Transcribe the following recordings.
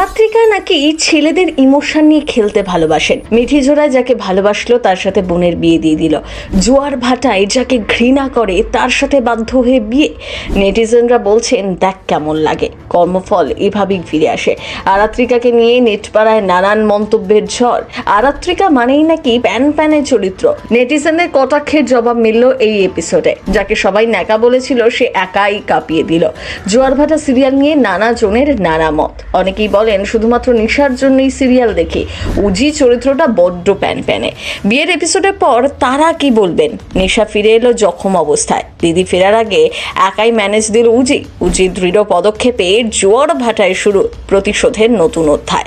আরাত্রিকা নাকি ছেলেদের ইমোশন নিয়ে খেলতে ভালোবাসেন। মিঠি জোড়ায় যাকে ভালোবাসলো, তার সাথে বোনের বিয়ে দিয়ে দিল। জোয়ার ভাটায় যাকে ঘৃণা করে, তার সাথে বাধ্য হয়ে বিয়ে। নেটিজেনরা বলছেন, দেখ কেমন লাগে। কর্মফল এভাবেই ফিরে আসে। আরাত্রিকাকে নিয়ে নেটপাড়ায় নানান মন্তব্যের ঝড়। আরাত্রিকা মানেই নাকি প্যান প্যানের চরিত্র। নেটিজেনদের কটাক্ষের জবাব মিলল এই এপিসোডে, যাকে সবাই ন্যাকা বলেছিল, সে একাই কাঁপিয়ে দিল। জোয়ার ভাটা সিরিয়াল নিয়ে নানা জনের নানা মত। অনেকেই বলেন শুধুমাত্র নিশার জন্যই সিরিয়াল দেখি। উজি চরিত্রটা বড্ড প্যান প্যানে বিয়ের এপিসোডের পর তারা কি বলবেন? নিশা ফিরে এলো জখম অবস্থায়। দিদি ফেরার আগে একাই ম্যানেজ দিল উজি। উজি দৃঢ় পদক্ষেপে জোয়ার ভাটায় শুরু প্রতিশোধের নতুন অধ্যায়।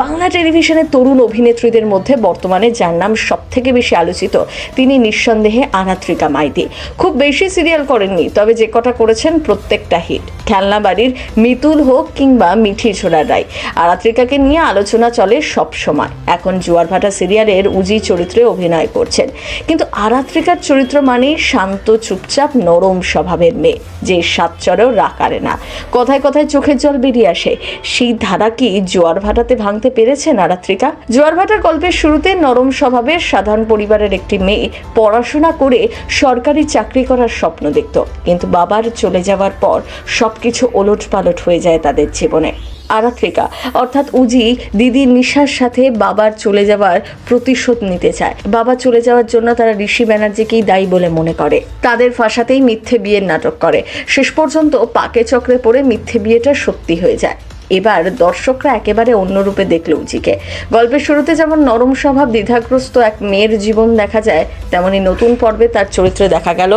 বাংলা টেলিভিশনের তরুণ অভিনেত্রীদের মধ্যে বর্তমানে যার নাম সব থেকে বেশি আলোচিত, তিনি নিঃসন্দেহে আনাত্রিকা মাইতি। খুব বেশি সিরিয়াল করেননি, তবে যে কটা করেছেন প্রত্যেকটা হিট। খেলনা বাড়ির মিতুল হোক কিংবা মিঠি ছোড়া রায়। আরাত্রিকাকে নিয়ে আলোচনা চলে সব সময়। এখন জোয়ার ভাটা সিরিয়ালের উজি চরিত্রে অভিনয় করছেন। কিন্তু আরাত্রিকার চরিত্র মানেই শান্ত, চুপচাপ, নরম স্বভাবের মেয়ে, যে সাতচরেও রাকারে না। কথায় কথায় চোখের জল বেরিয়ে আসে। সেই ধারা কি জোয়ার ভাটাতে ভাঙতে পেরেছেন আরাত্রিকা জোয়ার ভাটার গল্পের শুরুতে নরম স্বভাবের সাধারণ পরিবারের একটি মেয়ে পড়াশোনা করে সরকারি চাকরি করার স্বপ্ন দেখত। কিন্তু বাবার চলে যাওয়ার পর সবকিছু ওলট পালট হয়ে যায় তাদের জীবনে। আরাত্রিকা, অর্থাৎ উজি, দিদির নিশার সাথে বাবার চলে যাওয়ার প্রতিশোধ নিতে চায়। বাবা চলে যাওয়ার জন্য তারা ঋষি ব্যানার্জিকেই দায়ী বলে মনে করে। তাদের ফাঁসাতেই মিথ্যে বিয়ের নাটক করে। শেষ পর্যন্ত পাকে চক্রে পড়ে মিথ্যে বিয়েটা সত্যি হয়ে যায়। এবার দর্শকরা একেবারে অন্য রূপে দেখল উজিকে। গল্পের শুরুতে যেমন নরম স্বভাব, দ্বিধাগ্রস্ত এক মেয়ের জীবন দেখা যায়, তেমনি নতুন পর্বে তার চরিত্রে দেখা গেল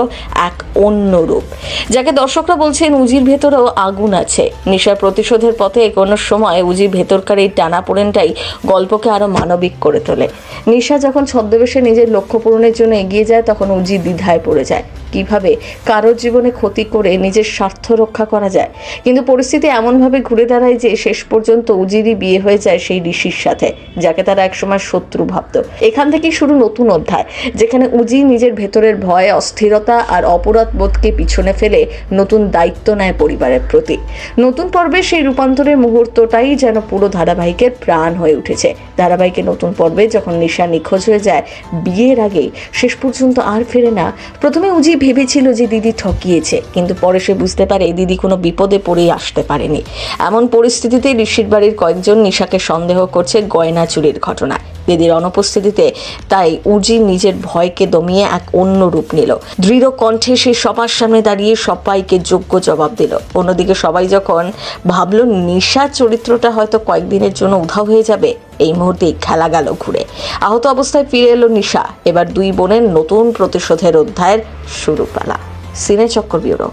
এক অন্য রূপ। যাকে দর্শকরা বলছেন উজির ভেতরেও আগুন আছে। নিশার প্রতিশোধের পথে এগোনোর সময় উজির ভেতরকার এই টানাপোড়েনটাই গল্পকে আরও মানবিক করে তোলে। নিশা যখন ছদ্মবেশে নিজের লক্ষ্য পূরণের জন্য এগিয়ে যায়, তখন উজি দ্বিধায় পড়ে যায়। কীভাবে কারোর জীবনে ক্ষতি করে নিজের স্বার্থ রক্ষা করা যায়। কিন্তু পরিস্থিতি এমনভাবে ঘুরে দাঁড়ায় যে শেষ পর্যন্ত উজিরই বিয়ে হয়ে যায় সেই ঋষির সাথে, যাকে তারা একসময় শত্রু ভাবত। এখান থেকেই শুরু নতুন অধ্যায়, যেখানে উজি নিজের ভেতরের ভয়, অস্থিরতা আর অপরাধ বোধকে পিছনে ফেলে নতুন দায়িত্ব নেয় পরিবারের প্রতি। নতুন পর্বে সেই রূপান্তরের মুহূর্তটাই যেন পুরো ধারাবাহিকের প্রাণ হয়ে উঠেছে। ধারাবাহিকের নতুন পর্বে যখন নিশা নিখোঁজ হয়ে যায়, বিয়ের আগেই শেষ পর্যন্ত আর ফেরে না, প্রথমে উজি ভেবেছিল যে দিদি ঠকিয়েছে, কিন্তু পরে সে বুঝতে পারে দিদি কোনো বিপদে পড়েই আসতে পারেনি। এমন পরিস্থিতিতে ঋষির বাড়ির কয়েকজন নিশাকে সন্দেহ করছে গয়না চুরির ঘটনায়। দিদির অনুপস্থিতিতে তাই উজি নিজের ভয়কে দমিয়ে এক অন্য রূপ নিল। দৃঢ় কণ্ঠে সে সবার সামনে দাঁড়িয়ে সবাইকে যোগ্য জবাব দিল। অন্যদিকে সবাই যখন ভাবল, নিশা চরিত্রটা হয়তো কয়েকদিনের জন্য উধাও হয়ে যাবে এই মুহূর্তে খেলা গেল ঘুরে। আহত অবস্থায় ফিরে এলো নিশা। এবার দুই বোনের নতুন প্রতিশোধের অধ্যায়ের শুরু পালা সিনে চক্কর ব্যুরো।